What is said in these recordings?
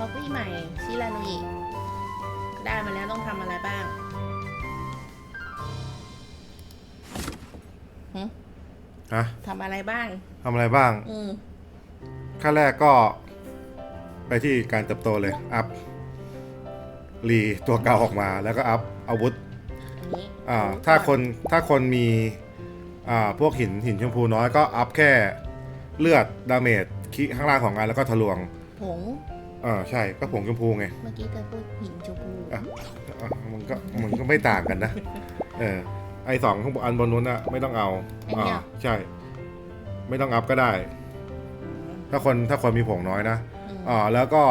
ท็อปปี้ใหม่ชิรานุอิได้มาแล้วต้องทำอะไรบ้างหึฮะทำอะไรบ้างทำอะไรบ้าง อืมขั้นแรกก็ไปที่การเติบโตเลย อัพรีตัวเก่าออกมา แล้วก็อัพอาวุธอันนี้อ่าถ้าคนถ้าคนมีอ่าพวกหินหินชมพูน้อยก็อัพแค่เลือดดาเมจคิข้างล่างของงานแล้วก็ทะลวงผง อ่าใช่ก็ผงชมพูไงเมื่อกี้เธอพูดหินชมพูอะอะมันก็มันก็ไม่ต่างกันนะเออไอสองข้างบนอันบนนู้นอะไม่ต้องเอาอ่าใช่ ไม่ต้องอัพก็ได้ ถ้าคนถ้าคนมีผงน้อยนะอืมอ่าแล้วก็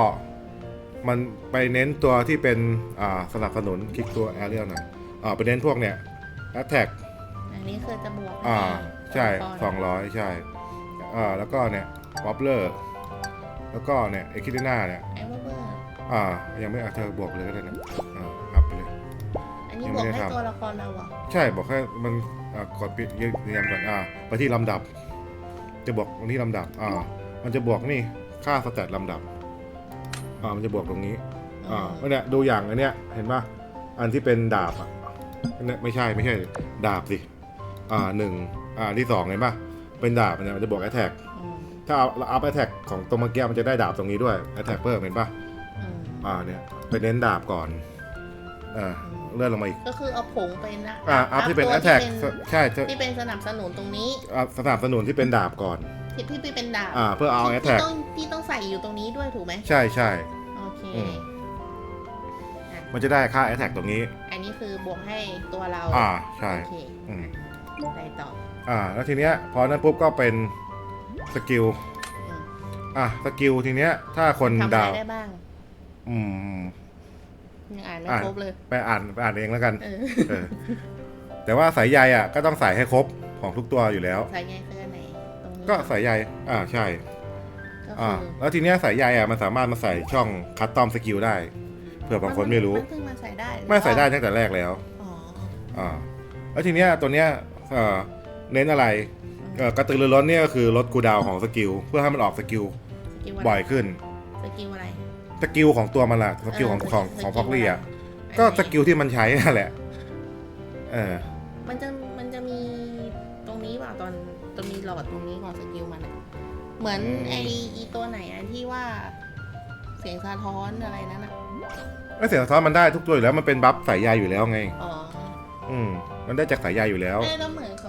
มันไปเน้นตัวที่เป็นอ่าสนับสนุนคลิกตัวแอเรียลหน่อยอ่าไปเน้นพวกเนี่ยแอตแทกอันนี้คือจะบวกอ่าใช่สองร้อย200ใช่อ่าแล้วก็เนี่ยป๊อปเลอร์ แล้วก็เนี่ยเอคิดนาเนี่ยไอ้เบอร์เบอร์อ่ายังไม่เอาเธอบวกเลยก็ได้นะอ่าอัพไปเลย อันนี้ยังบไม่วกได้ให้ทำ ตัวละครเราเหรอใช่บอกแค่มันอ่ากดปิดยืนยันก่อนอ่าไปที่ลำดับ จะบอกที่ลำดับอ่ามันจะบวกนี่ค่าสแตทลำดับอ่ามันจะบวกตรงนี้อ่าเนี่ยดูอย่างอันเนี้ยเห็นป่ะอันที่เป็นดาบอะอันเนี้ยไม่ใช่ไม่ใช่ดาบสิอ่าหนึ่งอ่าที่สองเห็นป่ะเป็นดาบอันเนี้ยมันจะบวกแอตแทกอืม ถ้าเอาอัพแอตแทกของตัวเมื่อกี้มันจะได้ดาบตรงนี้ด้วยแอตแทกเพิ่มเห็นปะอ่าเนี่ยไปเน้นดาบก่อนอ่าเลื่อนลงมาอีก ก็คือเอาผงไปนะอ่าอัพที่เป็นแอตแทกที่เป็นใช่จะที่เป็นสนับสนุนตรงนี้อ่าสนับสนุนที่เป็นดาบก่อนที่ที่เป็นดาบอ่าเพื่อเอาแอตที่แทกที่ต้องใส่อยู่ตรงนี้ด้วยถูกไหมใช่ใช่โอเคอืมมันจะได้ค่าแอตแทกตรงนี้ อันนี้คือบวกให้ตัวเรา อ่า ใช่ โอเคไปต่อ อ่า แล้วทีเนี้ย พอนั้นปุ๊บก็เป็น สกิลอืมอะสกิลทีเนี้ย ถ้าคนทำอะไรดาว ได้บ้างอืม ยังอ่านไม่อ่าน ครบเลยไปอ่านไปอ่านเองแล้วกัน เออเออ แต่ว่าสายใยอะ ก็ต้องใส่ให้ครบของทุกตัวอยู่แล้วใส่ไงคืออันไหนตรงนี้ก็สายใยอ่าใช่ ก็อ่า คือแล้วทีเนี้ยสายใยอะมันสามารถมาใส่ช่องคัสตอมสกิลได้เผื่อบางคนไม่รู้มันเพิ่งมาใส่ได้ไม่ใส่ได้ตั้งแต่แรกแล้ว อ๋ออ่า แล้วทีเนี้ยตัวเนี้ยเอ่อเน้นอะไร เอ่อกระตือรือร้นเนี่ยก็คือลดคูลดาวน์ของสกิลเพื่อให้มันออกสกิลสกิลอะไรบ่อยขึ้น สกิลอะไร สกิลของตัวมันละสกิลของเออของสกิลของฟอกลี่อะอะไรก็อันไหนสกิลที่มันใช้นั่นแหละ เออ มันจะมันจะมีตรงนี้เปล่าตอนจะมีหลอดตรงนี้ของสกิลมันอะเหมือนอืมไออีตัวไหนอะที่ว่า เสียงสะท้อนอะไรนั่นอะไอเสียงสะท้อนมันได้ทุกตัวอยู่แล้วมันเป็นบัฟสายใยอยู่แล้วไง อ๋อ อืมมันได้จากสายใยอยู่แล้ว เอ้ยแล้วเหมือนขอ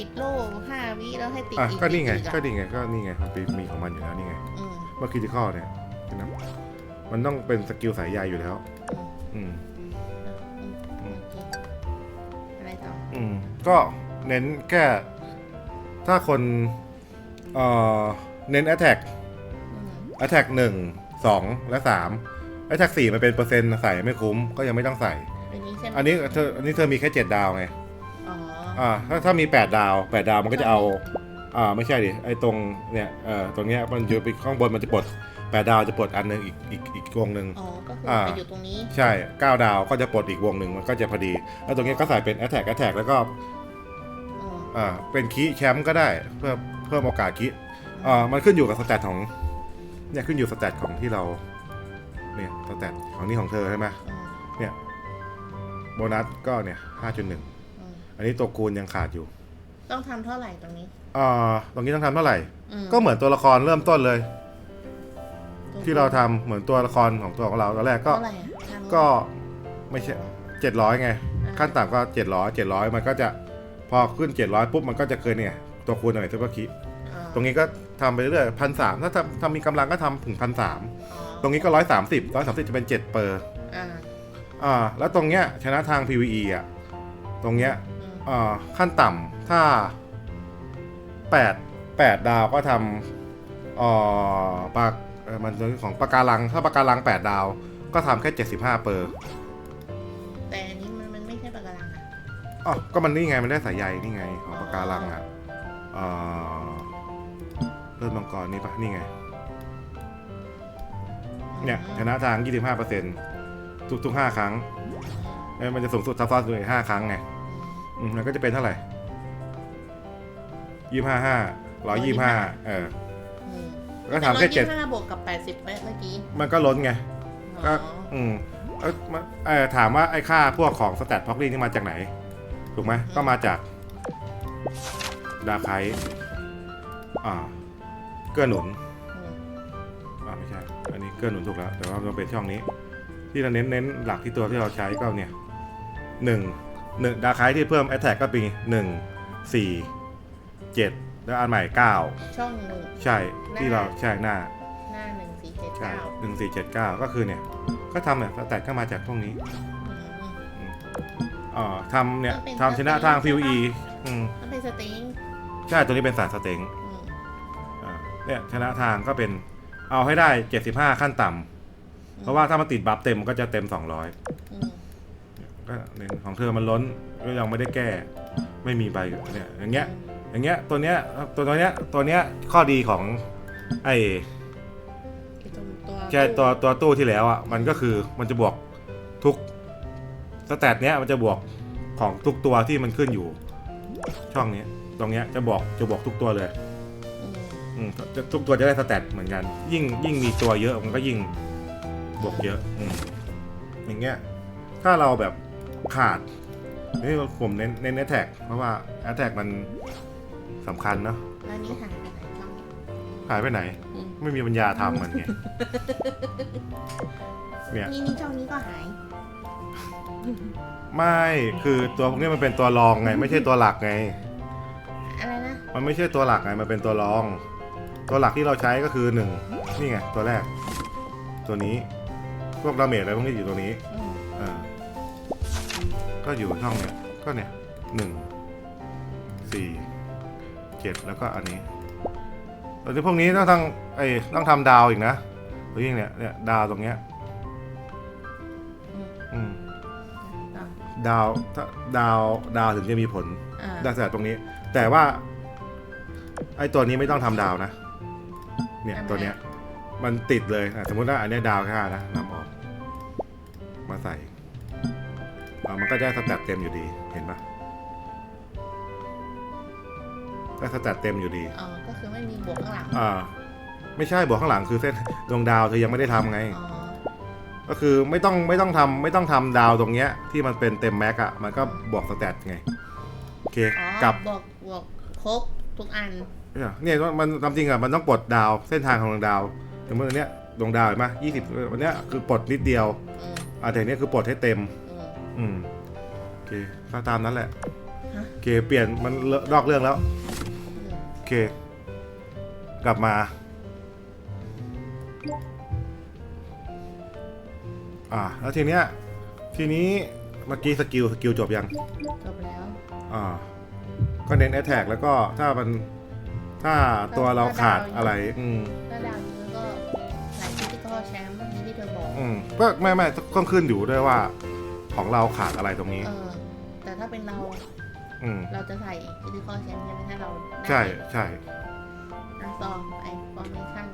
ติดโล่ห้าวิแล้วให้ติดอะอีกก็นี่ไง ติดอีอะก็นี่ไง ก็นี่ไงมันเป็นมีของมันอยู่แล้วนี่ไง อืมเมื่อคิติคอเนี่ยเห็นไหมมันต้องเป็นสกิลสายใยอยู่แล้วอืมอืม อืมโอเคอะไรต่ออืม ก็เน้นแค่ถ้าคน เอ่อ เน้น attack อืม attack หนึ่งสองและสาม attack สี่มันเป็นเปอร์เซ็นต์ใส่ไม่คุ้มก็ยังไม่ต้องใส่ อันนี้ใช่ไหมอันนี้เธออันนี้เธอมีแค่เจ็ดดาวไง อ๋ออ่าถ้าถ้ามีแปดดาวแปดดาวมันก็จะเอาอ่าไม่ใช่ดิไอ้ตรงเนี่ยเอ่อตรงเนี้ยมันอยู่ไปข้างบนมันจะปลดแปดดาวจะปลดอันหนึงอีกอีกอีกวงหนึ่ง อ๋อ ก็คืออ่าไปอยู่ตรงนี้ ใช่ 9 ดาวก็จะปลดอีกวงหนึ่งมันก็จะพอดี แล้วตรงนี้ก็ใส่เป็น attack attack แล้วก็อืมอ่าเป็นคีแชมป์ก็ได้เพื่อเพิ่มโอกาสคีอ่ามันขึ้นอยู่กับสแตทของเนี่ยขึ้นอยู่สแตทของที่เราเนี่ยสแตทของนี่ของเธอใช่ไหมอืมโบนัสก็เนี่ย5.1อืม อันนี้ตัวคูณยังขาดอยู่ ต้องทำเท่าไหร่ตรงนี้อ่าตรงนี้ต้องทำเท่าไหร่ อืมก็เหมือนตัวละครเริ่มต้นเลยตงที่เราทำเหมือนตัวละครของตัวของเราตอนแรกก็ เท่าไหร่อะทางก็ไม่ใช่700ไง อ่าขั้นต่ำก็700 700มันก็จะพอขึ้น700ปุ๊บมันก็จะเกินเนี่ยตัวคูณหน่อยซุปเปอร์คิอ่าตรงนี้ก็ทำไปเรื่อยพันสามถ้าทำทำมีกำลังก็ทำถึงพันสามอ๋อตรงนี้ก็ร้อยสามสิบร้อยสามสิบจะเป็นเจ็ดเปอร์อ่าอ่าแล้วตรงเนี้ยชนะทาง PVE อะตรงเนี้ยอืมอ่า ขั้นต่ำถ้าแปดแปดดาวก็ทำอ่าปากเอ่อมันของปากการัง ถ้าปากการังแปดดาว ก็ทำแค่เจ็ดสิบห้าเปอร์ แต่อันนี้มันมันไม่ใช่ปากการังอะอ๋อก็มันนี่ไง มันได้สายใยนี่ไง ของปากการังอะอ่าเริ่มมังกรนี่ปะนี่ไง เนี่ยชนะทาง 25%ทุกทุก5ครั้งเอ้ยมันจะสูงสุดทับซ้อนตัวอีก5ครั้งไง อืมมันก็จะเป็นเท่าไหร่ยี่ห้าห้าร้อยยี่ห้าเออ อืมกก็ทำแค่เจ็ดห้าบวกกับแปดสิบเมื่อกี้มันก็ล้นไง ก็ อ๋ออืมเอ้ยมาเออถามว่าไอ้ค่าพวกของสแตทพ็อกลี่นี่มาจากไหน ถูกไหมก็มาจาก ดาไคอ่า เกื้อหนุน อืมอ่าไม่ใช่ อันนี้เกื้อหนุนถูกแล้ว แต่ว่ามันเป็นช่องนี้ ที่เราเน้นเน้นหลักที่ตัวที่เราใช้ก็เนี่ยหนึ่ง หนึ่งดาไคที่เพิ่มแอตแทกก็ปีหนึ่งสี่เจ็ดแล้วอันใหม่เก้าช่องหนึ่งใช่ที่เราใช่หน้าหน้าหนึ่งสี่เจ็ดใช่เก้าหนึ่งสี่เจ็ดเก้าก็คือเนี่ย ก็ทำเนี่ยสแตทก็มาจากพวกนี้อืมอ่าทำเนี่ยก็เป็นทำชนะสเต็งทางใช่ PVE ปะอืมมันเป็นสตริงใช่ตัวนี้เป็นสารสเต็งอืมอ่าเนี่ยชนะทางก็เป็นเอาให้ได้75ขั้นต่ำเพราะว่าถ้ามันติดบัฟเต็มก็จะเต็ม200อืม ก็เน้นของเธอมันล้นก็ยังไม่ได้แก้ ไม่มีใบเนี่ยอย่างเงี้ยอย่างเงี้ยตัวเนี้ยตัวตัวเนี้ยตัวเนี้ยข้อดีของไอ้ไอ้ตรงตัวแค่ตัวตัวตู้ที่แล้วอะมันก็คือมันจะบวกทุกสแตทเนี้ยมันจะบวกของทุกตัวที่มันขึ้นอยู่ ช่องนี้ตรงเนี้ยจะบอกจะบอกทุกตัวเลยอืมอืมจะทุกตัวจะได้สแตทเหมือนกัน ยิ่งยิ่งมีตัวเยอะมันก็ยิ่งบวกเยอะอืมอย่างเงี้ยถ้าเราแบบ ขาดนี่ผมเน้นเน้นแอทแทกเพราะว่าแอทแทกมันสำคัญเนาะแล้วนี่หายไปไหนช่องนี้หายไปไหน อืมไม่มีปัญญาทำมันไงเนี่ยนี่นี่ช่องนี้ก็หาย ไม่คือตัวพวกนี้มันเป็นตัวรองไง ไม่ใช่ตัวหลักไง อะไรนะ มันไม่ใช่ตัวหลักไง มันเป็นตัวรอง ตัวหลักที่เราใช้ก็คือหนึ่งนี่ไง ตัวแรก ตัวนี้ พวกดาเมจอะไรพวกนี้อยู่ตัวนี้อืมอ่า ก็อยู่ช่องเนี้ยก็เนี่ยหนึ่งสี่เจ็ดแล้วก็อันนี้แตัวนี้พวกนี้ต้องทำไอ้ต้องทำดาวอีกนะตัวยิ่งเนี่ยเนี่ยดาวตรงเนี้ยอืมอืมต่อดาวถ้าดาวดาวถึงจะมีผลอ่าดาวแต่ตรงนี้ แต่ว่า ไอ้ตัวนี้ไม่ต้องทำดาวนะ เนี่ยตัวเนี้ย มันติดเลยอะสมมติว่าอันเนี้ยดาวแค่ห้านะนำออก มาใส่อะมัน ก็ได้สแตทเต็มอยู่ดี เห็นปะได้สแตทเต็มอยู่ดี อ๋อ ก็คือไม่มีบวกข้างหลัง อ่า ไม่ใช่บอกข้างหลังคือเส้นดวงดาวเธอยังไม่ได้ทำไง อ๋อ ก็คือไม่ต้องไม่ต้องทำไม่ต้องทำดาวตรงเนี้ย ที่มันเป็นเต็มแม็กอะมันก็บอกสแตทไง โอเคอ๋อกับ บวกบวกครบทุกอัน เนี่ยเนี่ยมันทำจริงอะมันต้องปลดดาวเส้นทางของดวงดาวแต่เมื่อเนี้ยดวงดาวเห็นไหมยี่สิบวันเนี้ยคือปลดนิดเดียวอืมอ่าแต่เนี้ยคือปลดให้เต็ม อืมอืมโอ เคก็ตามนั้นแหละฮะ โอเคเปลี่ยนมันเลอะนอกเรื่องแล้วอืมโอเค กลับมา อ่าแล้วทีเนี้ยทีนี้เมื่อกี้สกิลสกิลจบยัง จบแล้วอ่าก็เน้นแอ t แทกแล้วก็ถ้ามันถ้าตัวเราขาดอะไร อืมถ้าดาวนี้ก็หลายที่ที่ก็แชมป์นี่ที่เธอบอก อืมก็ไม่ไม่ต้องขึ้นอยู่ด้วยว่า ของเราขาดอะไรตรงนี้ เออแต่ถ้า เป็นเรา อืมเราจะใส่ที่ที่ข้อแชมป์ใช่ไหมถ้าเราได้ใช่ใช่อะซองไอ้ฟอร์เมชั่น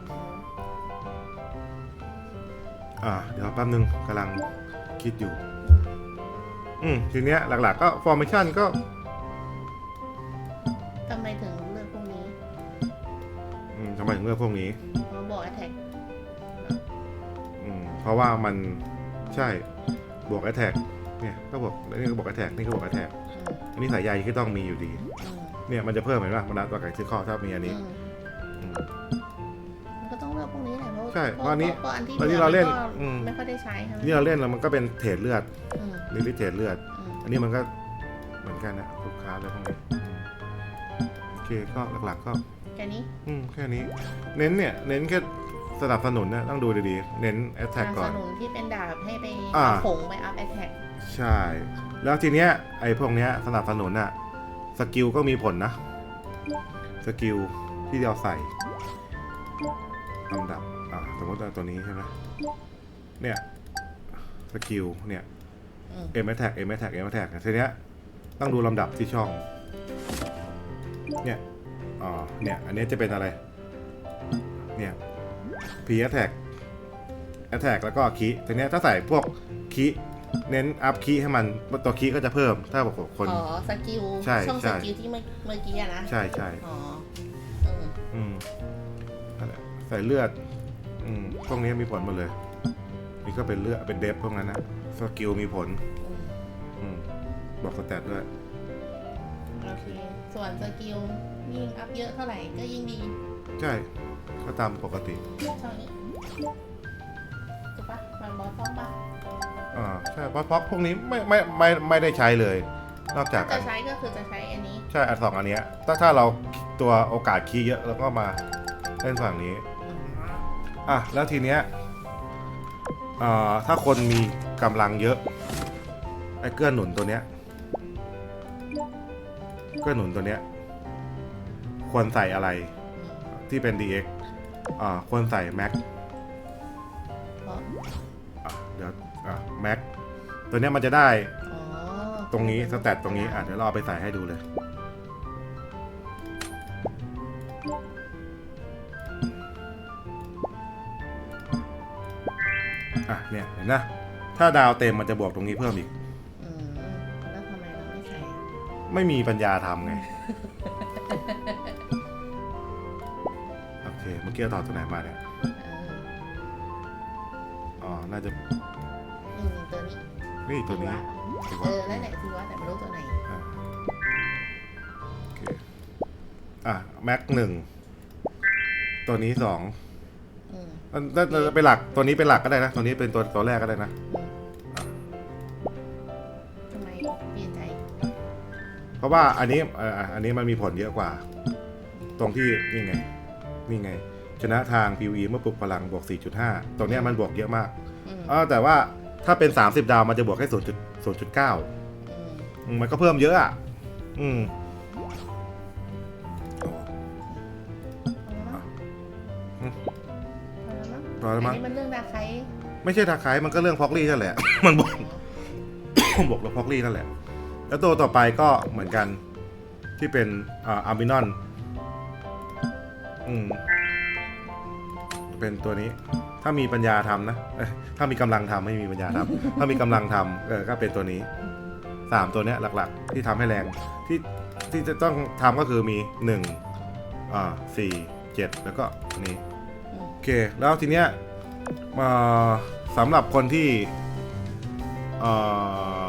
อ่า เดี๋ยวแป๊บนึงกำลังคิดอยู่ อืมทีเนี้ยหลักๆก็ formation ก็ ทำไมถึงเลือกพวกนี้อืมทำไมถึงเลือกพวกนี้เพราะบอกแอทแทกอืมเพราะว่ามันใช่บวก attack เนี่ยก็บวกแล้วนี่ก็บวก attack นี่ก็บวก attack อันนี้สายใยก็ต้องมีอยู่ดี เนี่ยมันจะเพิ่มเห็นป่ะมันนับตัวไก่ซื้อข้อถ้ามีอันนี้อืมมันก็ต้องเลือกพวกนี้แหละเพราะใช่เพราะอันนี้เพราะอันที่อันนี้เราเล่นก็อืมไม่ค่อยได้ใช้ใช่ไหมนี่เราเล่นแล้วมันก็เป็นเทรดเลือดอืมลิลิเทรดเลือดอืมอันนี้มันก็เหมือนกันนะลูกค้าอะไรพวกนี้อืมโอเคก็หลักๆก็แค่นี้อืมแค่นี้ เน้นเนี่ยเน้นแค่ สนับสนุนนะต้องดูดีๆ เน้นส attack นับก่อสนนุนที่เป็นดาบให้ไปอ่าเอาผงไปอัพแอทแทกใช่ แล้วทีเนี้ยไอ้พวกเนี้ยสนับสนุนอะสกิลก็มีผลนะ สกิลที่เราใส่ลำดับอ่าสมมติว่าตัวนี้ใช่ไหมเนี่ยสกิลเนี่ยอืมเอ็มแท็กเอ็มแท็กเอ็มแท็กทีเนี้ยต้องดูลำดับที่ช่อง เนี่ยอ๋อเนี่ย อันนี้จะเป็นอะไร เนี่ย P attack attack แล้วก็คีทีเนี้ยถ้าใส่พวกคีเน้นอัพคีให้มันตัวคีก็จะเพิ่มถ้าบอกคน อ๋อสกิลใช่ช่องใช่สกิลที่เมื่อเมื่อกี้อะนะใช่ใช่อ๋ออืมอืมนั่นแหละใส่เลือด อืมพวกนี้มีผลหมดเลย นี่ก็เป็นเลือดเป็นเดฟพวกนั้นนะสกิลมีผล อืมอืมบอกสแตทด้วย โอเค ส่วนสกิลยิ่งอัพเยอะเท่าไหร่ก็ยิ่งดี ใช่ ก็ตามปกติช่องนี้ถูกปะมันบอสต้องปะอ่าใช่เพราะเพราะพวกนี้ไม่ไม่ไม่ไม่ได้ใช้เลย นอกจากอัจะนใช้ก็คือจะใช้อันนี้ ใช่อันสองอันเนี้ยถ้าถ้าเราตัวโอกาสคีย์เยอะแล้วก็มาเล่นฝั่งนี้อะแล้วทีเนี้ยอ่าถ้าคนมีกำลังเยอะไอ้เกื้อหนุนตัวเนี้ยเกื้อหนุนตัวเนี้ยควรใส่อะไร ที่เป็น DX อ่าควรใส่ Max เพราะอะเดี๋ยวอะ Max ตัวเนี้ยมันจะได้อ๋อตรงนี้สแตทตรงนี้อะเดี๋ยวเราเอาไปใส่ให้ดูเลย อะเนี่ยเห็นนะถ้าดาวเต็มมันจะบวกตรงนี้เพิ่มอีก อืมแล้วทำไมเราไม่ใช้อะไม่มีปัญญาทำไง กี้เราต่อตัวไหนมาเนี่ยเอออ๋อ น่าจะนี่ตัวนี้นี่ตัวนี้ทีดีกวะเอว่าอนั่นแหละทีวะแต่ไม่รู้ตัวไหนอะโอเค อะ แม็กหนึ่ง ตัวนี้สองอืมอันถ้าจะเป็นหลัก ตัวนี้เป็นหลักก็ได้นะ ตัวนี้เป็นตัวตัวแรกก็ได้นะอืมทำไมเปลี่ยนใจเพราะว่าอันนี้เอ่ออันนี้มันมีผลเยอะกว่า ตรงที่นี่ไง นี่ไง ชนะทาง PVE เมื่อปลุกพลังบวก 4.5 ตรงเนี้ยมันบวกเยอะมากอืมเออแต่ว่าถ้าเป็น 30 ดาวมันจะบวกแค่0.0.9อืมอืมมันก็เพิ่มเยอะอะ อืมโอ้พอแล้วมั้งพอแล้วมั้ง อันนี้มันเรื่องดาไคไม่ใช่ทาคายมันก็เรื่องพ็อกลี่นั่นแหละ มันบวกบวกแล้วพ็อกลี่นั่นแหละ แล้วตัวต่อไปก็เหมือนกันที่เป็นอ่าอาร์มินอน อืม เป็นตัวนี้ ถ้ามีปัญญาทำนะเอ้ยถ้ามีกำลังทำไม่มีปัญญาทำ ถ้ามีกำลังทำเออก็เป็นตัวนี้สามตัวเนี้ยหลักๆ ที่ทำให้แรงที่ที่จะต้องทำก็คือมีหนึ่งอ่าสี่เจ็ดแล้วก็นี้โอเค แล้วทีเนี้ยเอ่อสำหรับคนที่เอ่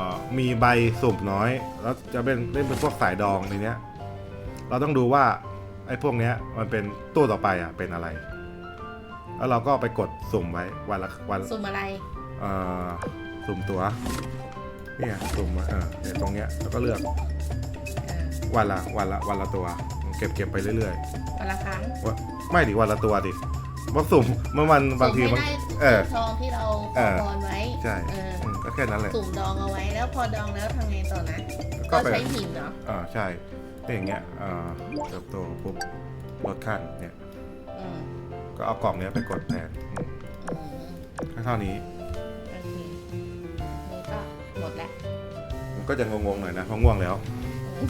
อมีใบสุ่มน้อย แล้วจะเป็นเล่นเป็นพวกสายดองในเนี้ย เราต้องดูว่าไอ้พวกเนี้ยมันเป็นตู้ต่อไปอะเป็นอะไร แล้วเราก็ไปกดสุ่มไว้วันละวันสุ่มอะไรเอ่อสุ่มตัวเนี่ยสุ่มไว้เออเนี่ยตรงเนี้ยแล้วก็เลือกเออวันละวันละวันละตัว เก็บเก็บไปเรื่อยวันละครั้งๆว่าไม่ดิวันละตัวดิว่าสุ่มเมื่อวันบางทีสุ่มมันให้ได้เออซองที่เราขเอออพรไว้ใช่เอออืมก็แค่นั้นแหละสุ่มดองเอาไว้แล้วพอดองแล้วทำไงต่อนะก็ก็ไปใช้หินเนาะอ่าใช่ถ้าอย่างเงี้ยอ่าเติบโตปุ๊บลดขั้นเนี่ยอืม ก็เอากล่องเนี้ยไปกดแทนอืมอืมแค่เท่านี้ โอเคนี่ก็หมดแล้วมันก็จะงงๆหน่อยนะเพราะง่วงแล้วอืม